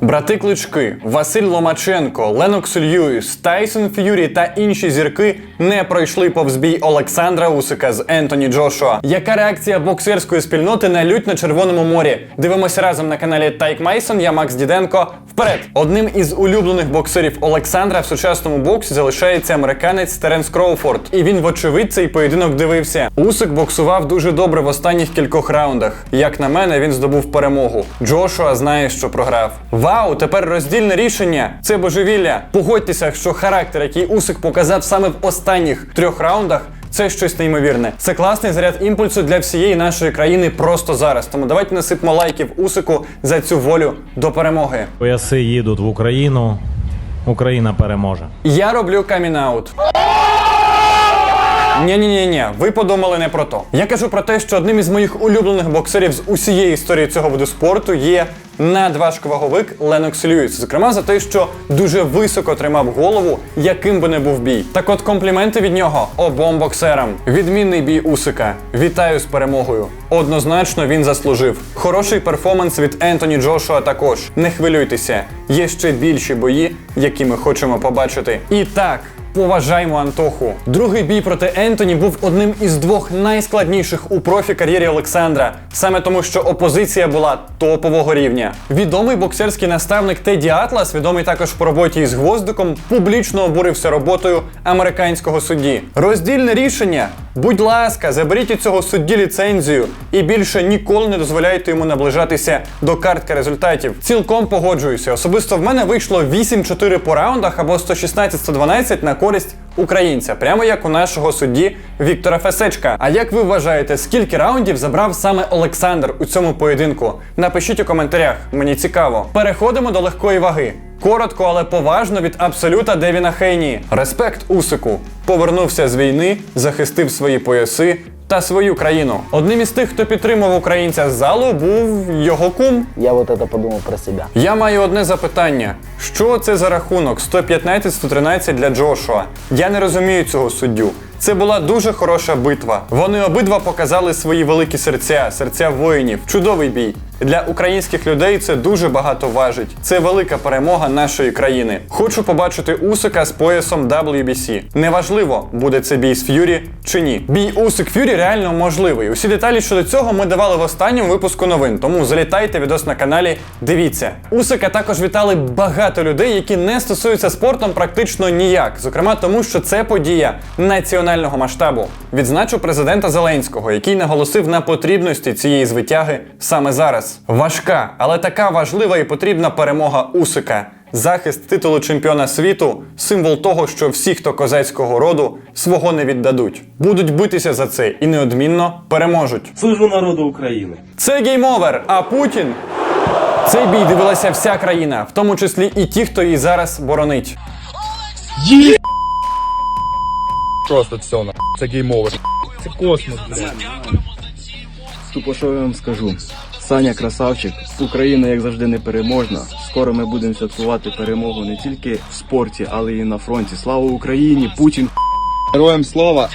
Брати Клички, Василь Ломаченко, Ленокс Льюіс, Тайсон Ф'юрі та інші зірки не пройшли повз бій Олександра Усика з Ентоні Джошуа. Яка реакція боксерської спільноти на лють на Червоному морі? Дивимося разом на каналі Тайк Майсон. Я Макс Діденко. Вперед! Одним із улюблених боксерів Олександра в сучасному боксі залишається американець Теренс Кроуфорд. І він, вочевидь, цей поєдинок дивився. Усик боксував дуже добре в останніх кількох раундах. Як на мене, він здобув перемогу. Джошуа знає, що програв. Вау, тепер роздільне рішення. Це божевілля. Погодьтеся, що характер, який Усик показав саме в останніх трьох раундах. Це щось неймовірне. Це класний заряд імпульсу для всієї нашої країни просто зараз. Тому давайте насипмо лайків Усику за цю волю до перемоги. Пояси їдуть в Україну. Україна переможе. Я роблю камінаут. Ні, ні, ні, ні, ви подумали не про то. Я кажу про те, що одним із моїх улюблених боксерів з усієї історії цього виду спорту є надважковаговик Ленокс Льюіс. Зокрема, за те, що дуже високо тримав голову, яким би не був бій. Так от компліменти від нього обом боксерам. Відмінний бій Усика. Вітаю з перемогою. Однозначно він заслужив. Хороший перформанс від Ентоні Джошуа також. Не хвилюйтеся, є ще більші бої, які ми хочемо побачити. І так. Поважаймо Антоху. Другий бій проти Ентоні був одним із двох найскладніших у профі кар'єрі Олександра, саме тому, що опозиція була топового рівня. Відомий боксерський наставник Теді Атлас, відомий також по роботі із гвоздиком, публічно обурився роботою американського судді. Роздільне рішення. Будь ласка, заберіть у цього судді ліцензію і більше ніколи не дозволяйте йому наближатися до картки результатів. Цілком погоджуюся. Особисто в мене вийшло 8-4 по раундах або 116-112 на користь українця, прямо як у нашого судді Віктора Фесечка. А як ви вважаєте, скільки раундів забрав саме Олександр у цьому поєдинку? Напишіть у коментарях, мені цікаво. Переходимо до легкої ваги. Коротко, але поважно від абсолюта Девіна Хейні. Респект Усику. Повернувся з війни, захистив свої пояси та свою країну. Одним із тих, хто підтримав українця з залу, був його кум. Я вот это подумав про себя. Я маю одне запитання: що це за рахунок 115-113 для Джошуа? Я не розумію цього суддю. Це була дуже хороша битва. Вони обидва показали свої великі серця, серця воїнів. Чудовий бій. Для українських людей це дуже багато важить. Це велика перемога нашої країни. Хочу побачити Усика з поясом WBC. Неважливо, буде це бій з Ф'юрі чи ні. Бій Усик Ф'юрі реально можливий. Усі деталі щодо цього ми давали в останньому випуску новин. Тому залітайте відос на каналі. Дивіться. Усика також вітали багато людей, які не стосуються спортом практично ніяк. Зокрема, тому що це подія національного масштабу. Відзначу президента Зеленського, який наголосив на потрібності цієї звитяги саме зараз. Важка, але така важлива і потрібна перемога Усика. Захист титулу чемпіона світу символ того, що всі, хто козацького роду, свого не віддадуть. Будуть битися за це і неодмінно переможуть. Служу народу України. Це гейм-овер, а Путін. Цей бій дивилася вся країна, в тому числі і ті, хто її зараз боронить. Просто все на це гейм-овер. Тупо що я вам скажу. Саня красавчик, Україна, як завжди, непереможна. Скоро ми будемо святкувати перемогу не тільки в спорті, але й на фронті. Слава Україні! Путін Героям слава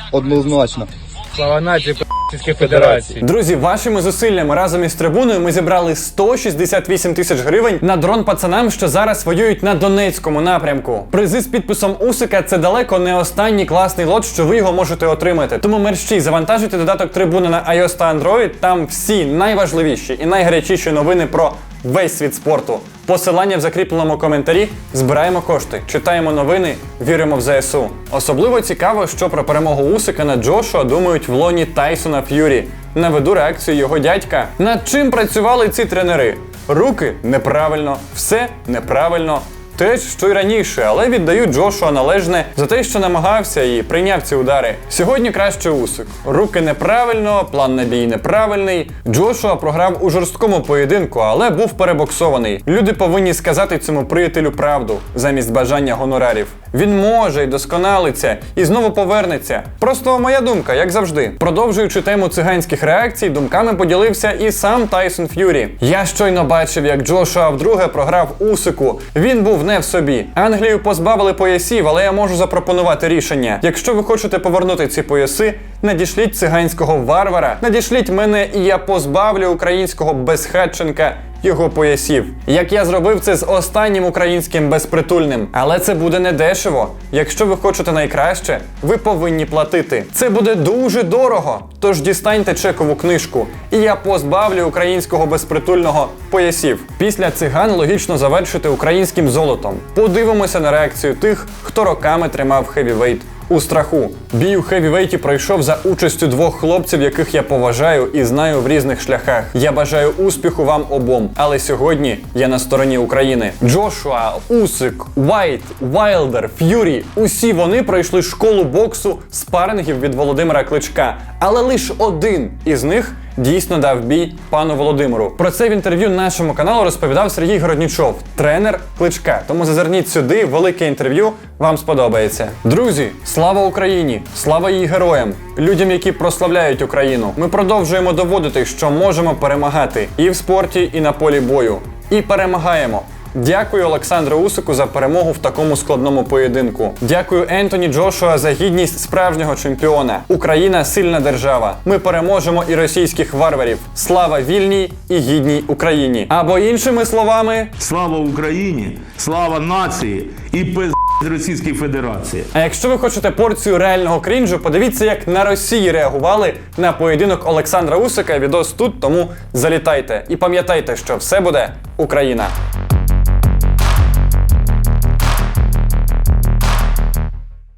однозначно. Друзі, вашими зусиллями разом із трибуною ми зібрали 168 тисяч гривень на дрон пацанам, що зараз воюють на Донецькому напрямку. Призи з підписом Усика це далеко не останній класний лот, що ви його можете отримати. Тому мерщій завантажуйте додаток трибуни на iOS та Android. Там всі найважливіші і найгарячіші новини про весь світ спорту. Посилання в закріпленому коментарі. Збираємо кошти, читаємо новини, віримо в ЗСУ. Особливо цікаво, що про перемогу Усика на Джошуа думають в лоні Тайсона Ф'юрі. Наведу реакцію його дядька. Над чим працювали ці тренери? Руки неправильно, все неправильно. Те що й раніше, але віддаю Джошуа належне за те, що намагався і прийняв ці удари. Сьогодні краще Усик. Руки неправильно, план на бій неправильний. Джошуа програв у жорсткому поєдинку, але був перебоксований. Люди повинні сказати цьому приятелю правду замість бажання гонорарів. Він може й досконалиться і знову повернеться. Просто моя думка, як завжди. Продовжуючи тему циганських реакцій, думками поділився і сам Тайсон Ф'юрі. Я щойно бачив, як Джошуа вдруге програв Усику. Він був не в собі. Англію позбавили поясів, але я можу запропонувати рішення. Якщо ви хочете повернути ці пояси, надішліть циганського варвара, надішліть мене, і я позбавлю українського безхатченка його поясів. Як я зробив це з останнім українським безпритульним. Але це буде не дешево. Якщо ви хочете найкраще, ви повинні платити. Це буде дуже дорого. Тож дістаньте чекову книжку, і я позбавлю українського безпритульного поясів. Після циган логічно завершити українським золотом. Подивимося на реакцію тих, хто роками тримав хевівейт у страху. Бій у хевівейті пройшов за участю двох хлопців, яких я поважаю і знаю в різних шляхах. Я бажаю успіху вам обом. Але сьогодні я на стороні України. Джошуа, Усик, Вайт, Вайлдер, Ф'юрі усі вони пройшли школу боксу спарингів від Володимира Кличка. Але лише один із них дійсно дав бій пану Володимиру. Про це в інтерв'ю нашому каналу розповідав Сергій Городнічов, тренер кличка. Тому зазирніть сюди, велике інтерв'ю вам сподобається. Друзі, слава Україні! Слава її героям, людям, які прославляють Україну. Ми продовжуємо доводити, що можемо перемагати і в спорті, і на полі бою. І перемагаємо. Дякую Олександру Усику за перемогу в такому складному поєдинку. Дякую Ентоні Джошуа за гідність справжнього чемпіона. Україна сильна держава. Ми переможемо і російських варварів. Слава вільній і гідній Україні. Або іншими словами, Слава Україні, слава нації і пиз з Російської Федерації. А якщо ви хочете порцію реального крінжу, подивіться, як на Росії реагували на поєдинок Олександра Усика. Відос тут, тому залітайте і пам'ятайте, що все буде Україна.